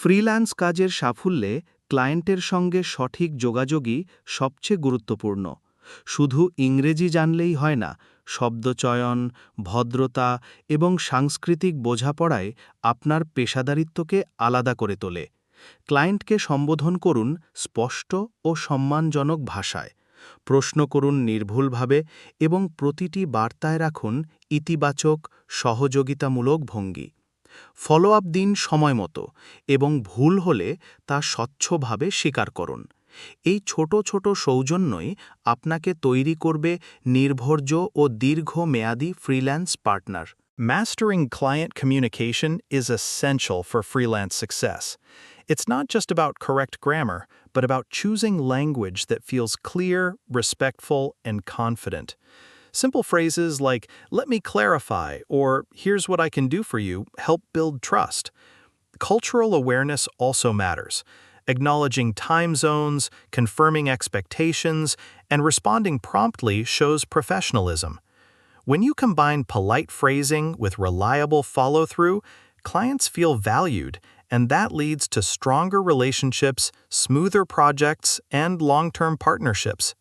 Freelance কাজের সাফল্যে ক্লায়েন্টের সঙ্গে সঠিক যোগাযোগই সবচেয়ে গুরুত্বপূর্ণ। শুধু ইংরেজি জানলেই হয় না শব্দচয়ন ভদ্রতা এবং সাংস্কৃতিক বোঝাপড়ায় আপনার পেশাদারিত্বকে আলাদা করে তোলে। ক্লায়েন্টকে সম্বোধন করুন স্পষ্ট ও সম্মানজনক ভাষায়। প্রশ্ন করুন নির্ভুলভাবে এবং প্রতিটি বার্তায় রাখুন ইতিবাচক, সহযোগিতামূলক ভঙ্গি। ফলো আপ দিন সময় মতো এবং ভুল হলে তা স্বচ্ছভাবে স্বীকার করুন এই ছোট ছোট সৌজন্যই আপনাকে তৈরি করবে নির্ভরযোগ্য ও দীর্ঘমেয়াদী freelance partner Mastering client communication is essential for freelance success. It's not just about correct grammar, but about choosing language that feels clear, respectful, and confident. Simple phrases like, let me clarify, or here's what I can do for you, help build trust. Cultural awareness also matters. Acknowledging time zones, confirming expectations, and responding promptly shows professionalism. When you combine polite phrasing with reliable follow through, clients feel valued, and that leads to stronger relationships, smoother projects, and long term partnerships.